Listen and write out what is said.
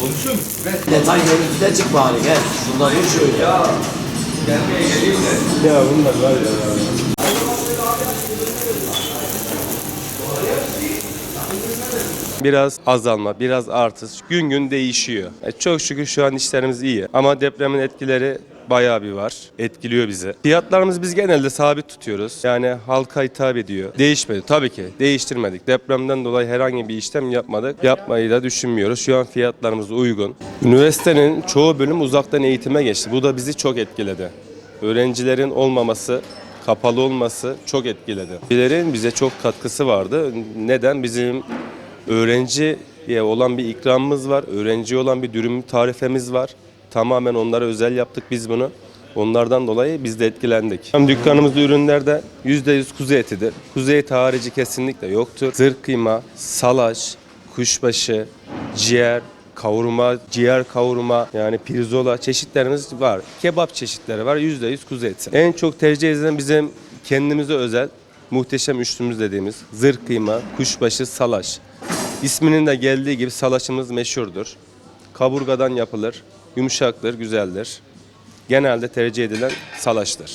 Konuşuyor musun? Detay görüntüde çık bari gel. Şunları hiç şöyle. Ya gelmeye geleyim de. Ya bunlar var ya. Biraz azalma, biraz artış gün gün değişiyor. E Çok şükür şu an işlerimiz iyi ama depremin etkileri bayağı bir var. Etkiliyor bizi. Fiyatlarımızı biz genelde sabit tutuyoruz. Yani halka hitap ediyor. Değişmedi. Tabii ki değiştirmedik. Depremden dolayı herhangi bir işlem yapmadık. Yapmayı da düşünmüyoruz. Şu an fiyatlarımız uygun. Üniversitenin çoğu bölüm uzaktan eğitime geçti. Bu da bizi çok etkiledi. Öğrencilerin olmaması kapalı olması çok etkiledi. Bilerin bize çok katkısı vardı. Neden? Bizim öğrenciye olan bir ikramımız var. Öğrenciye olan bir dürüm tarifemiz var. Tamamen onlara özel yaptık biz bunu. Onlardan dolayı biz de etkilendik. Hem dükkanımızda ürünlerde %100 kuzu etidir. Kuzu eti harici kesinlikle yoktur. Zırh kıyma, salaş, kuşbaşı, ciğer, kavurma, ciğer kavurma yani pirzola çeşitlerimiz var. Kebap çeşitleri var. %100 kuzu eti. En çok tercih edilen bizim kendimize özel muhteşem üçlümüz dediğimiz zırh kıyma, kuşbaşı, salaş. İsminin de geldiği gibi salaşımız meşhurdur. Kaburgadan yapılır. Yumuşaktır, güzeldir. Genelde tercih edilen salaştır.